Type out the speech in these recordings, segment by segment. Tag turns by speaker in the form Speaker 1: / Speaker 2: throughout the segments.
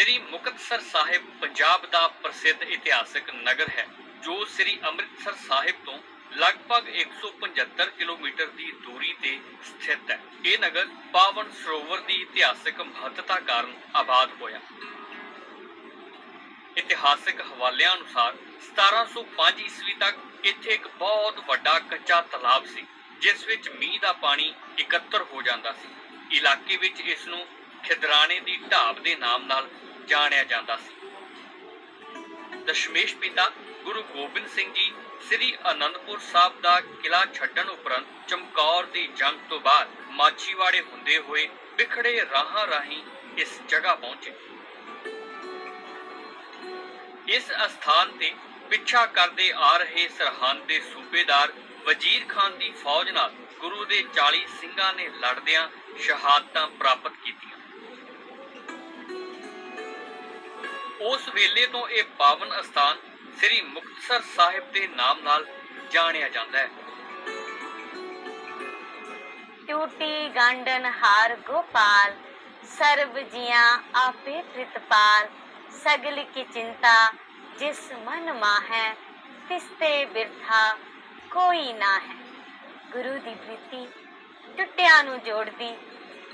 Speaker 1: ਸ੍ਰੀ ਮੁਕਤਸਰ ਸਾਹਿਬ ਪੰਜਾਬ ਦਾ ਪ੍ਰਸਿੱਧ ਇਤਿਹਾਸਕ ਨਗਰ ਹੈ, ਜੋ ਸ੍ਰੀ ਅੰਮ੍ਰਿਤਸਰ ਸਾਹਿਬ ਤੋਂ ਲਗਭਗ 175 ਕਿਲੋਮੀਟਰ ਦੀ ਦੂਰੀ ਤੇ ਸਥਿਤ ਹੈ। ਇਹ ਨਗਰ ਪਾਵਨ ਸਰੋਵਰ ਦੀ ਇਤਿਹਾਸਕ ਮਹੱਤਤਾ ਕਾਰਨ ਆਬਾਦ ਹੋਇਆ। ਇਤਿਹਾਸਕ ਹਵਾਲਿਆਂ ਅਨੁਸਾਰ 1705 ਈਸਵੀ ਤੱਕ ਇੱਥੇ ਇੱਕ ਬਹੁਤ ਵੱਡਾ ਕੱਚਾ ਤਲਾਬ ਸੀ, ਜਿਸ ਵਿੱਚ ਮੀਂਹ ਦਾ ਪਾਣੀ ਇਕੱਤਰ ਹੋ ਜਾਂਦਾ ਸੀ। ਇਲਾਕੇ ਵਿੱਚ ਇਸ ਨੂੰ ਖਿਦਰਾਣੇ ਦੀ ਢਾਬ ਦੇ ਨਾਮ ਨਾਲ ਜਾਣਿਆ ਜਾਂਦਾ ਸੀ। ਦਸ਼ਮੇਸ਼ ਪਿਤਾ ਗੁਰੂ ਗੋਬਿੰਦ ਸਿੰਘ ਜੀ ਸ੍ਰੀ ਅਨੰਦਪੁਰ ਸਾਹਿਬ ਦਾ ਕਿਲਾ ਛੱਡਣ ਉਪਰੰਤ ਚਮਕੌਰ ਦੀ ਜੰਗ ਤੋਂ ਬਾਅਦ ਮਾਛੀਵਾੜੇ ਹੁੰਦੇ ਹੋਏ ਵਿਖੜੇ ਰਾਹਾਂ ਰਾਹੀਂ ਇਸ ਜਗ੍ਹਾ ਪਹੁੰਚੇ। ਇਸ ਅਸਥਾਨ ਤੇ ਪਿੱਛਾ ਕਰਦੇ ਆ ਰਹੇ ਸਰਹੰਦ ਦੇ ਸੂਬੇਦਾਰ ਵਜ਼ੀਰ ਖਾਨ ਦੀ ਫੌਜ ਨਾਲ ਗੁਰੂ ਦੇ 40 ਸਿੰਘਾਂ ਨੇ ਲੜਦਿਆਂ ਸ਼ਹਾਦਤਾਂ ਪ੍ਰਾਪਤ ਕੀਤੀਆਂ। ਉਸ ਵੇਲੇ ਤੋਂ ਇਹ ਪਾਵਨ ਅਸਥਾਨ ਸ੍ਰੀ ਮੁਕਤਸਰ ਸਾਹਿਬ ਦੇ ਨਾਮ ਨਾਲ ਜਾਣਿਆ ਜਾਂਦਾ ਹੈ।
Speaker 2: ਟੂਟੀ ਗੰਡਨ ਹਾਰ ਗੋਪਾਲ, ਸਰਬ ਜੀਆਂ ਆਪੇ ਪ੍ਰਿਤਪਾਲ, ਸਗਲ ਕੀ ਚਿੰਤਾ ਜਿਸ ਮਨ ਮਾਹੈ ਤਿਸ ਬਿਰਥਾ ਕੋਈ ਨਾ ਹੈ ਗੁਰੂ ਦੀ ਪ੍ਰੀਤੀ ਟੁੱਟਿਆਂ ਨੂੰ ਜੋੜਦੀ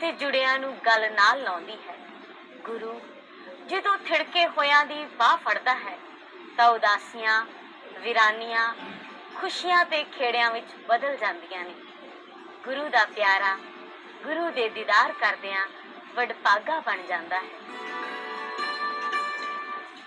Speaker 2: ਤੇ ਜੁੜਿਆਂ ਨੂੰ ਗਲ ਨਾਲ ਲਾਉਂਦੀ ਹੈ। ਗੁਰੂ ਜਦੋਂ ਥਿੜਕੇ ਹੋਇਆਂ ਦੀ ਬਾਹ ਫੜਦਾ ਹੈ, ਤਾਂ ਉਦਾਸੀਆਂ, ਵਿਰਾਨੀਆਂ ਖੁਸ਼ੀਆਂ ਤੇ ਖੇੜਿਆਂ ਵਿੱਚ ਬਦਲ ਜਾਂਦੀਆਂ ਨੇ। ਗੁਰੂ ਦਾ ਪਿਆਰਾ, ਗੁਰੂ ਦੇ ਦੀਦਾਰ ਕਰਦਿਆਂ ਵਡਭਾਗਾ ਬਣ ਜਾਂਦਾ ਹੈ।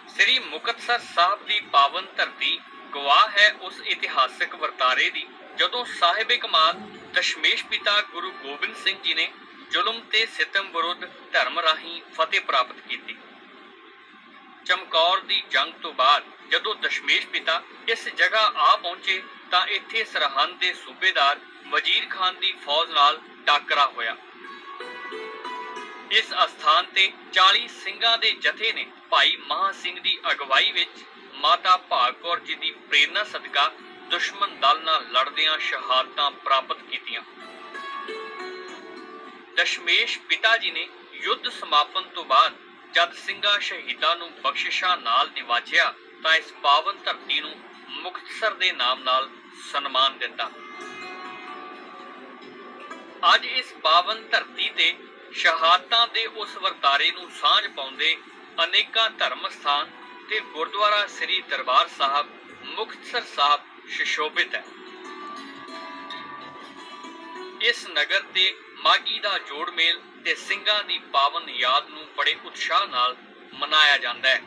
Speaker 1: ਸ੍ਰੀ ਮੁਕਤਸਰ ਸਾਹਿਬ ਦੀ ਪਾਵਨ ਧਰਤੀ ਗਵਾਹ ਹੈ ਉਸ ਇਤਿਹਾਸਕ ਵਰਤਾਰੇ ਦੀ, ਜਦੋਂ ਸਾਹਿਬ ਕਮਾਲ ਦਸ਼ਮੇਸ਼ ਪਿਤਾ ਗੁਰੂ ਗੋਬਿੰਦ ਸਿੰਘ ਜੀ ਨੇ ਜ਼ੁਲਮ ਤੇ ਸਿਤਮ ਵਿਰੁੱਧ ਧਰਮ ਰਾਹੀਂ ਫਤਿਹ ਪ੍ਰਾਪਤ ਕੀਤੀ। ਚਮਕੌਰ ਦੀ ਜੰਗ ਤੋਂ ਬਾਅਦ ਜਦੋਂ ਦਸ਼ਮੇਸ਼ ਪਿਤਾ ਇਸ ਜਗ੍ਹਾ ਆ ਪਹੁੰਚੇ ਤਾਂ ਇੱਥੇ ਸਰਹੰਦ ਦੇ ਸੂਬੇਦਾਰ ਵਜ਼ੀਰ ਖਾਨ ਦੀ ਫੌਜ ਨਾਲ ਟਾਕਰਾ ਹੋਇਆ। ਇਸ ਅਸਥਾਨ ਤੇ 40 ਸਿੰਘਾਂ ਦੇ ਜਥੇ ਨੇ ਭਾਈ ਮਹਾ ਸਿੰਘ ਦੀ ਅਗਵਾਈ ਵਿੱਚ ਮਾਤਾ ਭਾਗ ਕੌਰ ਜੀ ਦੀ ਪ੍ਰੇਰਣਾ ਸਦਕਾ ਦੁਸ਼ਮਣ ਦਲ ਨਾਲ ਲੜਦਿਆਂ ਸ਼ਹਾਦਤਾਂ ਪ੍ਰਾਪਤ ਕੀਤੀਆਂ। ਦਸ਼ਮੇਸ਼ ਪਿਤਾ ਜੀ ਨੇ ਯੁੱਧ ਸਮਾਪਨ ਤੋਂ ਬਾਅਦ ਜਦ ਸਿੰਘਾਂ ਸ਼ਹੀਦਾਂ ਨੂੰ ਬਖਸ਼ਿਸ਼ਾਂ ਨਾਲ ਨਿਵਾਜਿਆ, ਤਾਂ ਇਸ ਪਾਵਨ ਧਰਤੀ ਨੂੰ ਮੁਕਤਸਰ ਦੇ ਨਾਮ ਨਾਲ ਸਨਮਾਨ ਦਿੱਤਾ। ਅੱਜ ਇਸ ਪਾਵਨ ਧਰਤੀ ਤੇ ਸ਼ਹਾਦਤਾਂ ਦੇ ਉਸ ਵਰਤਾਰੇ ਨੂੰ ਸਾਂਝ ਪਾਉਂਦੇ ਅਨੇਕਾਂ ਧਰਮ ਸਥਾਨ ਤੇ ਗੁਰਦੁਆਰਾ ਸ੍ਰੀ ਦਰਬਾਰ ਸਾਹਿਬ, ਮੁਕਤਸਰ ਸਾਹਿਬ ਸ਼ਿਸ਼ੋਭਿਤ ਹੈ। ਇਸ ਨਗਰ ਤੇ ਮਾਗੀ ਦਾ ਜੋੜ ਮੇਲ ਤੇ ਸਿੰਘਾਂ ਦੀ ਪਾਵਨ ਯਾਦ ਨੂੰ ਬੜੇ ਉਤਸ਼ਾਹ ਨਾਲ ਮਨਾਇਆ ਜਾਂਦਾ ਹੈ।